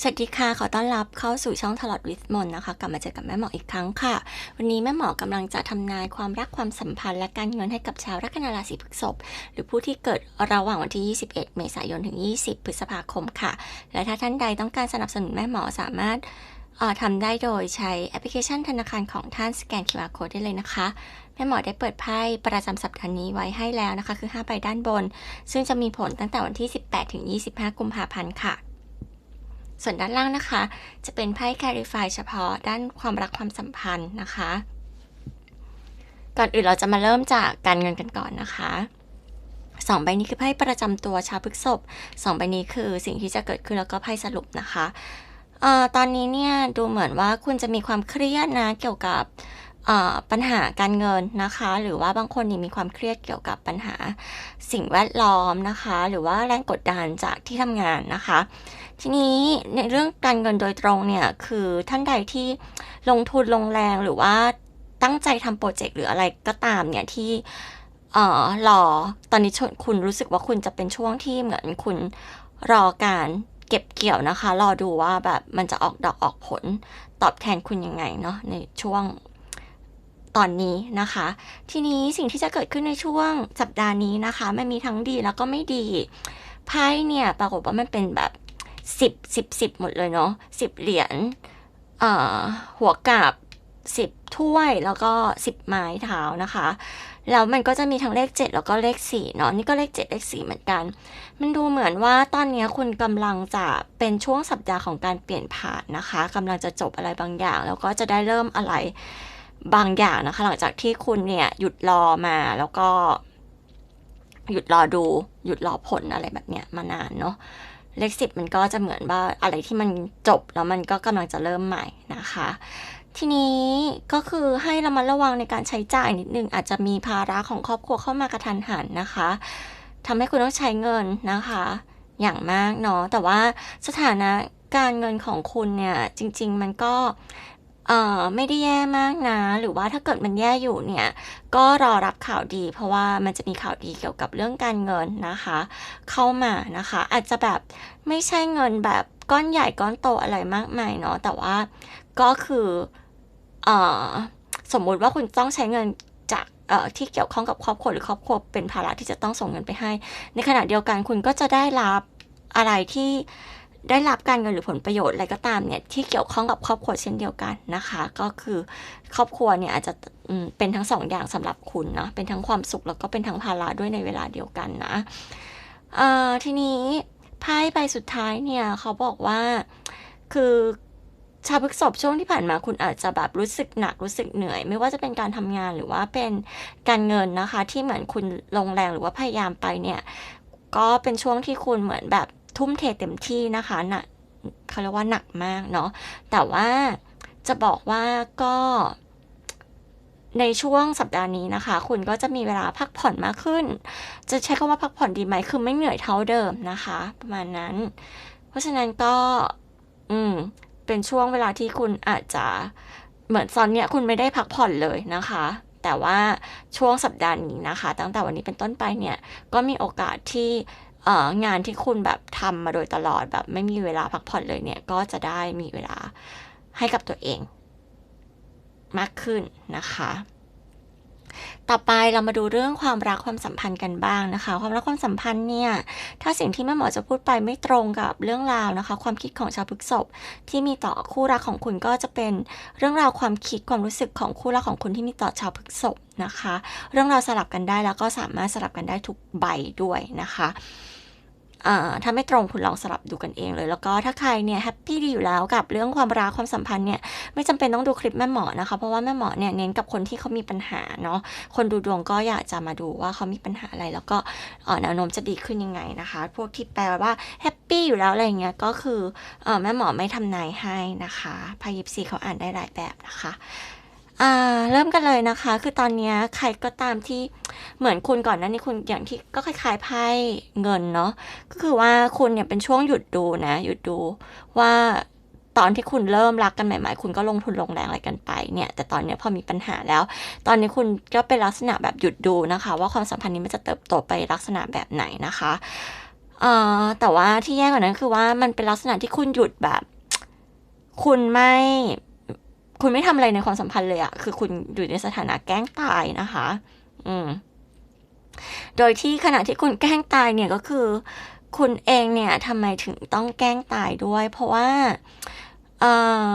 สวัสดีค่ะ ขอต้อนรับเข้าสู่ช่องทลอดวิสมนนะคะ กลับมาเจอกับแม่หมออีกครั้งค่ะ วันนี้แม่หมอกำลังจะทำนายความรักความสัมพันธ์และการเงินให้กับชาวลัคนาราศีพฤษภหรือผู้ที่เกิดระหว่างวันที่ 21 เมษายนถึง 20 พฤษภาคมค่ะ และถ้าท่านใดต้องการสนับสนุนแม่หมอสามารถออทำได้โดยใช้แอปพลิเคชันธนาคารของท่านสแกน QR Code ได้เลยนะคะ แม่หมอได้เปิดไพ่ประจำสัปดาห์นี้ไว้ให้แล้วนะคะ คือ 5 ใบด้านบน ซึ่งจะมีผลตั้งแต่วันที่ 18 ถึง 25 กุมภาพันธ์ค่ะ ส่วนด้านล่างนะคะ จะเป็นไพ่ Clarify เฉพาะด้านความรักความสัมพันธ์นะคะ ก่อนอื่นเราจะมาเริ่มจากการเงินกันก่อนนะคะสองใบนี้คือไพ่ประจำตัวชาวพฤษภสองใบนี้คือสิ่งที่จะเกิดขึ้นแล้วก็ไพ่สรุปนะคะเอ่อตอนนี้เนี่ยดูเหมือนว่าคุณจะมีความเครียดนะเกี่ยวกับเอ่อปัญหาการเงินนะคะ หรือว่าบางคนนี่มีความเครียดเกี่ยวกับปัญหาสิ่งแวดล้อมนะคะ หรือว่าแรงกดดันจากที่ทำงานนะคะ ทีนี้ในเรื่องการเงินโดยตรงเนี่ยคือท่านใดที่ลงทุนลงแรงหรือว่าตั้งใจทำโปรเจกต์หรืออะไรก็ตามเนี่ยที่เอ่อรอตอนนี้คุณรู้สึกว่าคุณจะเป็นช่วงที่เหมือนคุณรอการเก็บเกี่ยวนะคะ รอดูว่าแบบมันจะออกดอกออกผลตอบแทนคุณยังไงเนาะในช่วงตอนนี้นะคะ ทีนี้สิ่งที่จะเกิดขึ้นในช่วงสัปดาห์นี้นะคะ มันมีทั้งดีแล้วก็ไม่ดีไพ่เนี่ยปรากฏว่ามันเป็นแบบ สิบสิบสิบหมดเลยเนาะสิบเหรียญหัวกาบสิบถ้วยแล้วก็สิบไม้เท้านะคะ แล้วมันก็จะมีทั้งเลขเจ็ดแล้วก็เลขสี่เนาะนี่ก็เลขเจ็ดเลขสี่เหมือนกัน มันดูเหมือนว่าตอนนี้คุณกำลังจะเป็นช่วงสัปดาห์ของการเปลี่ยนผ่านนะคะกำลังจะจบอะไรบางอย่าง แล้วก็จะได้เริ่มอะไรบางอย่างนะคะ หลังจากที่คุณเนี่ยหยุดรอมาแล้วก็ หยุดรอดู หยุดรอผลอะไรแบบเนี้ยมานานเนาะ เลขสิบมันก็จะเหมือนว่าอะไรที่มันจบแล้วมันก็กำลังจะเริ่มใหม่นะคะ ทีนี้ก็คือให้ระมัดระวังในการใช้จ่ายนิดนึงอาจจะมีภาระของครอบครัวเข้ามากระทันหันนะคะทำให้คุณต้องใช้เงินนะคะ อย่างมากเนาะแต่ว่าสถานะการเงินของคุณเนี่ยจริง ๆ มันก็ เออไม่ได้แย่มากนะ หรือว่าถ้าเกิดมันแย่อยู่เนี่ย ก็รอรับข่าวดี เพราะว่ามันจะมีข่าวดีเกี่ยวกับเรื่องการเงินนะคะ เข้ามานะคะ อาจจะแบบไม่ใช่เงินแบบก้อนใหญ่ก้อนโตอะไรมากมายเนาะแต่ว่าก็คือเออสมมุติว่าคุณต้องใช้เงินจากเออที่เกี่ยวข้องกับครอบครัวหรือครอบครัวเป็นภาระที่จะต้องส่งเงินไปให้ ในขณะเดียวกันคุณก็จะได้รับอะไรที่ ได้รับการเงินหรือผลประโยชน์อะไรก็ตามเนี่ยที่เกี่ยวข้องกับครอบครัวเช่นเดียวกันนะคะ ก็คือครอบครัวเนี่ยอาจจะเป็นทั้งสองอย่างสำหรับคุณเนาะเป็นทั้งความสุขแล้วก็เป็นทั้งภาระด้วยในเวลาเดียวกันนะเอ่อทีนี้ไพ่ใบสุดท้ายเนี่ยเขาบอกว่าคือชาวพฤษภช่วงที่ผ่านมาคุณอาจจะแบบรู้สึกหนักรู้สึกเหนื่อย ไม่ว่าจะเป็นการทำงานหรือว่าเป็นการเงินนะคะ ที่เหมือนคุณลงแรงหรือว่าพยายามไปเนี่ย ก็เป็นช่วงที่คุณเหมือนแบบ ทุ่มเทเต็มที่นะคะหนักเขาเรียกว่าหนักมากเนาะแต่ว่าจะบอกว่าก็ในช่วงสัปดาห์นี้นะคะ คุณก็จะมีเวลาพักผ่อนมากขึ้น จะใช้คำว่าพักผ่อนดีไหมคือไม่เหนื่อยเท่าเดิมนะคะ ประมาณนั้น เพราะฉะนั้นก็ อืม เป็นช่วงเวลาที่คุณอาจจะเหมือนตอนเนี้ยคุณไม่ได้พักผ่อนเลยนะคะ แต่ว่าช่วงสัปดาห์นี้นะคะ ตั้งแต่วันนี้เป็นต้นไปเนี่ย ก็มีโอกาสที่ งานที่คุณแบบทำมาโดยตลอดแบบไม่มีเวลาพักผ่อนเลยเนี่ย ก็จะได้มีเวลาให้กับตัวเอง มากขึ้นนะคะ ต่อไปเรามาดูเรื่องความรักความสัมพันธ์กันบ้างนะคะ ความรักความสัมพันธ์เนี่ย ถ้าสิ่งที่แม่หมอจะพูดไปไม่ตรงกับเรื่องราวนะคะ ความคิดของชาวพฤษภที่มีต่อคู่รักของคุณก็จะเป็นเรื่องราวความคิดความรู้สึกของคู่รักของคุณที่มีต่อชาวพฤษภนะคะ เรื่องราวสลับกันได้แล้วก็สามารถสลับกันได้ทุกใบด้วยนะคะ ถ้าไม่ตรงคุณลองสลับดูกันเองเลย แล้วก็ถ้าใครเนี่ยแฮปปี้ดีอยู่แล้วกับเรื่องความรักความสัมพันธ์เนี่ยไม่จำเป็นต้องดูคลิปแม่หมอนะคะ เพราะว่าแม่หมอเนี่ยเน้นกับคนที่เขามีปัญหาเนาะคนดูดวงก็อยากจะมาดูว่าเขามีปัญหาอะไร แล้วก็แนวโน้มจะดีขึ้นยังไงนะคะ พวกที่แปลว่าแฮปปี้อยู่แล้วอะไรเงี้ยก็คืออแม่หมอไม่ทำนายให้นะคะพายิปซีเขาอ่านได้หลายแบบนะคะ อ่าเริ่มกันเลยนะคะ คือตอนนี้ใครก็ตามที่เหมือนคุณก่อนหนั้านนี่คุณอย่างที่ก็คล้ายๆไพ่เงินเนาะก็คือว่าคุณเนี่ยเป็นช่วงหยุดดูนะ หยุดดูว่าตอนที่คุณเริ่มรักกันใหม่ๆ คุณก็ลงทุนลงแรงอะไรกันไปเนี่ย แต่ตอนนี้พอมีปัญหาแล้ว ตอนนี้คุณก็เป็นลักษณะแบบหยุดดูนะคะ ว่าความสัมพันธ์นี้มันจะเติบโตไปลักษณะแบบไหนนะคะเอ่อแต่ว่าที่แย่กว่านั้นคือว่ามันเป็นลักษณะที่คุณหยุดแบบ คุณไม่ คุณไม่ทำอะไรในความสัมพันธ์เลยอะคือคุณอยู่ในสถานะแกล้งตายนะคะ อืม โดยที่ขณะที่คุณแกล้งตายเนี่ยก็คือ คุณเองเนี่ยทำไมถึงต้องแกล้งตายด้วย เพราะว่า เออ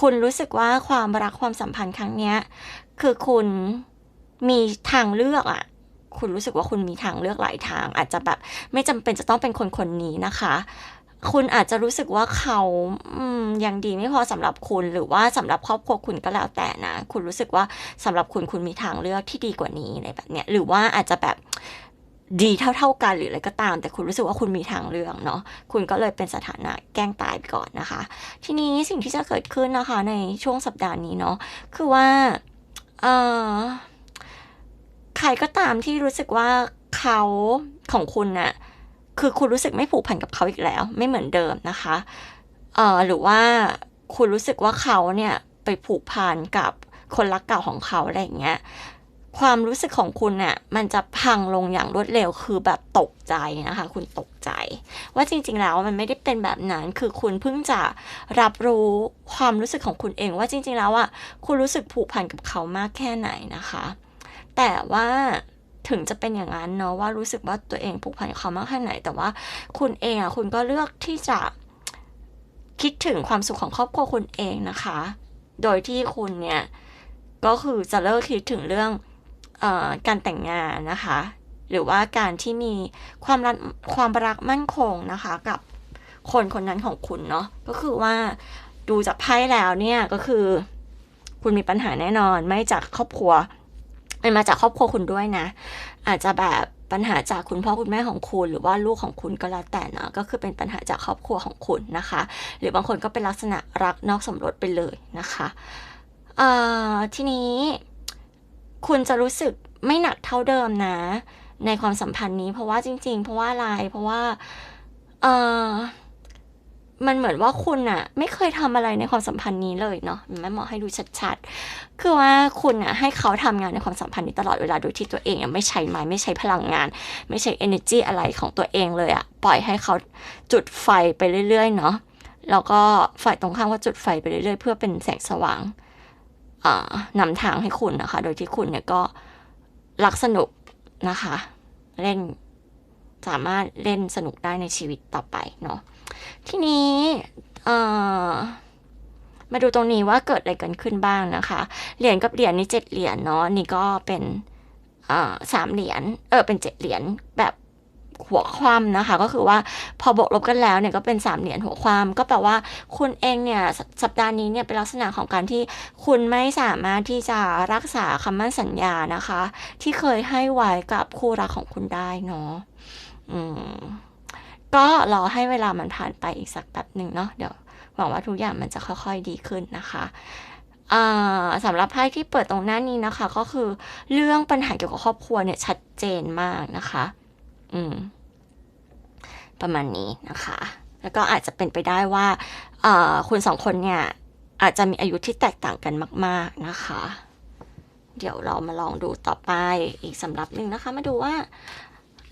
คุณรู้สึกว่าความรักความสัมพันธ์ครั้งเนี้ย คือคุณมีทางเลือกอะคุณรู้สึกว่าคุณมีทางเลือกหลายทาง อาจจะแบบไม่จำเป็นจะต้องเป็นคนคนนี้นะคะ คุณอาจจะรู้สึกว่าเขาอืมยังดีไม่พอสำหรับคุณ หรือว่าสำหรับครอบครัวคุณก็แล้วแต่นะ คุณรู้สึกว่าสำหรับคุณคุณมีทางเลือกที่ดีกว่านี้อะไรแบบเนี้ยหรือว่าอาจจะแบบดีเท่า ๆกันหรืออะไรก็ตาม แต่คุณรู้สึกว่าคุณมีทางเลือกเนาะคุณก็เลยเป็นสถานะแกล้งตายไปก่อนนะคะ ทีนี้สิ่งที่จะเกิดขึ้นนะคะ ในช่วงสัปดาห์นี้เนาะคือว่าเออใครก็ตามที่รู้สึกว่าเขาของคุณน่ะ คือคุณรู้สึกไม่ผูกพันกับเขาอีกแล้ว ไม่เหมือนเดิมนะคะเอ่อหรือว่าคุณรู้สึกว่าเขาเนี่ยไปผูกพันกับคนรักเก่าของเขาอะไรอย่างเงี้ยความรู้สึกของคุณเนี่ยมันจะพังลงอย่างรวดเร็วคือแบบตกใจนะคะ คุณตกใจ ว่าจริง ๆ แล้วมันไม่ได้เป็นแบบนั้นคือคุณเพิ่งจะรับรู้ความรู้สึกของคุณเองว่าจริง ๆ แล้วอะคุณรู้สึกผูกพันกับเขามากแค่ไหนนะคะ แต่ว่า ถึงจะเป็นอย่างนั้นเนาะว่ารู้สึกว่าตัวเองผูกพันกับเขามากแค่ไหน แต่ว่าคุณเองอะคุณก็เลือกที่จะคิดถึงความสุขของครอบครัวคุณเองนะคะ โดยที่คุณเนี่ยก็คือจะเลิกคิดถึงเรื่องออการแต่งงานนะคะ หรือว่าการที่มีความรักความรักมั่นคงนะคะกับคนคนนั้นของคุณเนาะก็คือว่าดูจากไพ่แล้วเนี่ยก็คือ คุณมีปัญหาแน่นอนไม่จากครอบครัว มันมาจากครอบครัวคุณด้วยนะ อาจจะแบบปัญหาจากคุณพ่อคุณแม่ของคุณ หรือว่าลูกของคุณก็แล้วแต่นะก็คือเป็นปัญหาจากครอบครัวของคุณนะคะ หรือบางคนก็เป็นลักษณะรักนอกสมรสไปเลยนะคะเอ่อทีนี้คุณจะรู้สึกไม่หนักเท่าเดิมนะ ในความสัมพันธ์นี้เพราะว่าจริง ๆ เพราะว่าอะไรเพราะว่าเออ มันเหมือนว่าคุณอะไม่เคยทำอะไรในความสัมพันธ์นี้เลยเนาะแม่หมอให้ดูชัดๆ คือว่าคุณอะให้เขาทำงานในความสัมพันธ์นี้ตลอดเวลาโดยที่ตัวเองอะไม่ใช้ไม้ไม่ใช้พลังงาน ไม่ใช้ energy อะไรของตัวเองเลยอะปล่อยให้เขาจุดไฟไปเรื่อยๆเนาะแล้วก็ฝ่ายตรงข้ามก็จุดไฟไปเรื่อยๆ เพื่อเป็นแสงสว่างนำทางให้คุณนะคะ โดยที่คุณเนี่ยก็รักสนุกนะคะ เล่นสามารถเล่นสนุกได้ในชีวิตต่อไปเนาะ ทีนี้มาดูตรงนี้ว่าเกิดอะไรกันขึ้นบ้างนะคะ เหรียญกับเหรียญนี่เจ็ดเหรียญเนาะนี่ก็เป็นสามเหรียญเออเป็นเจ็ดเหรียญแบบหัวความนะคะ ก็คือว่าพอบวกลบกันแล้วเนี่ยก็เป็นสามเหรียญหัวความ ก็แปลว่าคุณเองเนี่ยสัปดาห์นี้เนี่ยเป็นลักษณะของการที่คุณไม่สามารถที่จะรักษาคำมั่นสัญญานะคะ ที่เคยให้ไว้กับคู่รักของคุณได้เนาะอืม ก็รอให้เวลามันผ่านไปอีกสักแป๊บหนึ่งเนาะเดี๋ยวหวังว่าทุกอย่างมันจะค่อยๆดีขึ้นนะคะสำหรับไพ่ที่เปิดตรงหน้านี้นะคะ ก็คือเรื่องปัญหาเกี่ยวกับครอบครัวเนี่ยชัดเจนมากนะคะ อืม ประมาณนี้นะคะ แล้วก็อาจจะเป็นไปได้ว่าคุณสองคนเนี่ย อาจจะมีอายุที่แตกต่างกันมาก ๆนะคะ เดี๋ยวเรามาลองดูต่อไปอีกสำหรับหนึ่งนะคะ มาดูว่า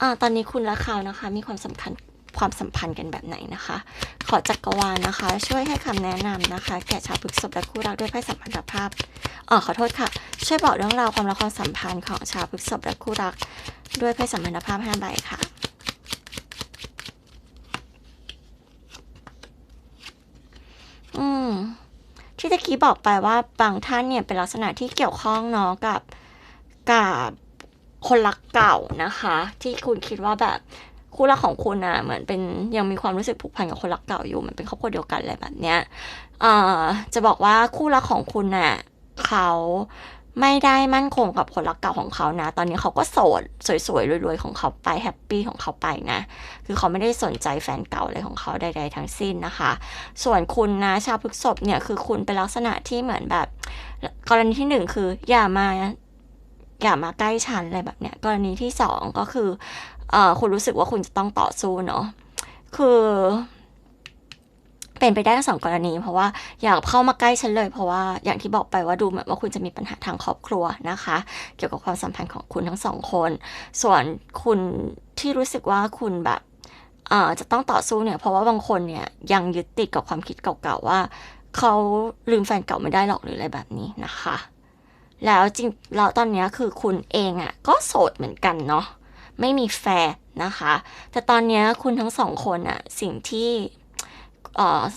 อตอนนี้คุณและเขานะคะ มีความสำคัญ ความสัมพันธ์กันแบบไหนนะคะ ขอจักรวาลนะคะ ช่วยให้คำแนะนำนะคะ แก่ชาวพฤกษภและคู่รักด้วยไพ่สัมพันธภาพอ๋อขอโทษค่ะ ช่วยบอกเรื่องราวความรักความสัมพันธ์ของชาวพฤกษภและคู่รัก ด้วยไพ่สัมพันธภาพห้าใบค่ะอืมที่ตะกี้บอกไปว่าบางท่านเนี่ยเป็นลักษณะที่เกี่ยวข้องเนาะกับกับคนรักเก่านะคะ ที่คุณคิดว่าแบบ คู่รักของคุณอะเหมือนเป็นยังมีความรู้สึกผูกพันกับคนรักเก่าอยู่เหมือนเป็นครอบครัวเดียวกันอะไรแบบเนี้ยเอ่อจะบอกว่าคู่รักของคุณอะเขาไม่ได้มั่นคงกับคนรักเก่าของเขานะ ตอนนี้เขาก็โสดสวยๆรวยๆของเขาไปแฮปปี้ของเขาไปนะ คือเขาไม่ได้สนใจแฟนเก่าอะไรของเขาใดๆทั้งสิ้นนะคะ ส่วนคุณนะชาวพฤกษบเนี่ยคือคุณเป็นลักษณะที่เหมือนแบบ กรณีที่หนึ่งคืออย่ามาอย่ามาใกล้ฉันอะไรแบบเนี้ย กรณีที่สองก็คือ เอ่อคุณรู้สึกว่าคุณจะต้องต่อสู้เนาะคือ เป็นไปได้ทั้งสองกรณี เพราะว่าอยากเข้ามาใกล้ฉันเลย เพราะว่าอย่างที่บอกไปว่าดูเหมือนว่าคุณจะมีปัญหาทางครอบครัวนะคะ เกี่ยวกับความสัมพันธ์ของคุณทั้งสองคน ส่วนคุณที่รู้สึกว่าคุณแบบเอ่อจะต้องต่อสู้เนี่ยเพราะว่าบางคนเนี่ยยังยึดติดกับความคิดเก่าๆว่า เขาลืมแฟนเก่าไม่ได้หรอกหรืออะไรแบบนี้นะคะ แล้วจริงแล้วตอนนี้คือคุณเองอะ่ะก็โสดเหมือนกันเนาะ ไม่มีแฟนนะคะ แต่ตอนนี้คุณทั้งสองคนอะสิ่งที่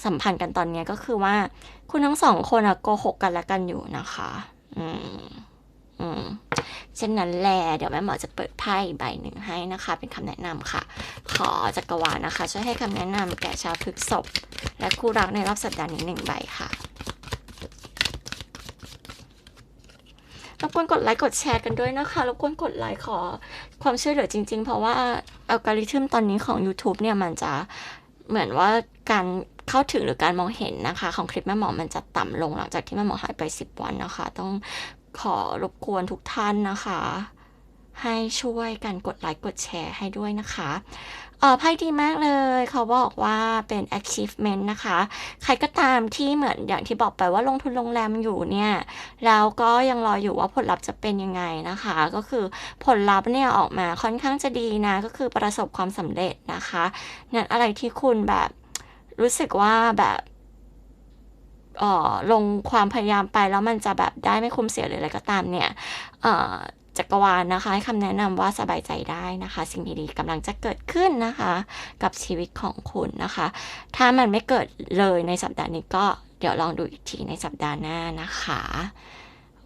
สัมพันธ์กันตอนนี้ก็คือว่า คุณทั้งสองคนอะโกหกกันและกันอยู่นะคะ อืมอืมเช่นนั้นแหละเดี๋ยวแม่หมอจะเปิดไพ่ใบหนึ่งให้นะคะ เป็นคำแนะนำค่ะ ขอจักรวาลนะคะ ช่วยให้คำแนะนำแก่ชาวพฤกษภและคู่รักในรอบสัปดาห์นี้หนึ่งใบค่ะ รบกวนกดไลค์กดแชร์กันด้วยนะคะรบกวนกดไลค์ขอความช่วยเหลือจริง ๆ เพราะว่าอัลกอริทึมตอนนี้ของ YouTube เนี่ยมันจะเหมือนว่าการเข้าถึงหรือการมองเห็นนะคะ ของคลิปแม่หมอมันจะต่ำลงหลังจากที่แม่หมอหายไป 10 วันนะคะ ต้องขอรบกวนทุกท่านนะคะ ให้ช่วยกันกดไลค์กดแชร์ให้ด้วยนะคะเออไพ่ดีมากเลย เขาบอกว่าเป็น achievement นะคะ ใครก็ตามที่เหมือนอย่างที่บอกไปว่าลงทุนโรงแรมอยู่เนี่ย แล้วก็ยังรออยู่ว่าผลลัพธ์จะเป็นยังไงนะคะ ก็คือผลลัพธ์เนี่ยออกมาค่อนข้างจะดีนะ ก็คือประสบความสำเร็จนะคะงั้นอะไรที่คุณแบบรู้สึกว่าแบบออลงความพยายามไปแล้วมันจะแบบได้ไม่คุ้มเสียหรืออะไรก็ตามเนี่ยออ จักรวาลนะคะให้คำแนะนำว่าสบายใจได้นะคะ สิ่งดีๆกำลังจะเกิดขึ้นนะคะ กับชีวิตของคุณนะคะ ถ้ามันไม่เกิดเลยในสัปดาห์นี้ก็เดี๋ยวลองดูอีกทีในสัปดาห์หน้านะคะ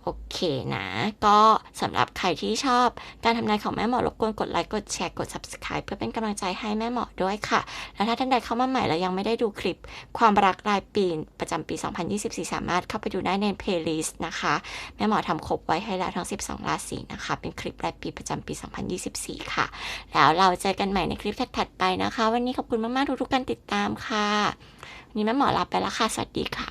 โอเคนะ ก็สำหรับใครที่ชอบการทำนายของแม่หมอรบกวนกดไลค์กดแชร์กด subscribe เพื่อเป็นกำลังใจให้แม่หมอด้วยค่ะ และถ้าท่านใดเข้ามาใหม่แล้วยังไม่ได้ดูคลิป ความรักรายปีประจำปี 2024 สามารถเข้าไปดูได้ใน playlist นะคะ แม่หมอทำครบไว้ให้แล้วทั้ง 12 ราศีนะคะ เป็นคลิปรายปีประจำปี 2024 ค่ะ แล้วเราเจอกันใหม่ในคลิปถัดๆไปนะคะ วันนี้ขอบคุณมากๆทุกๆการติดตามค่ะวันนี้แม่หมอลาไปแล้วค่ะสวัสดีค่ะ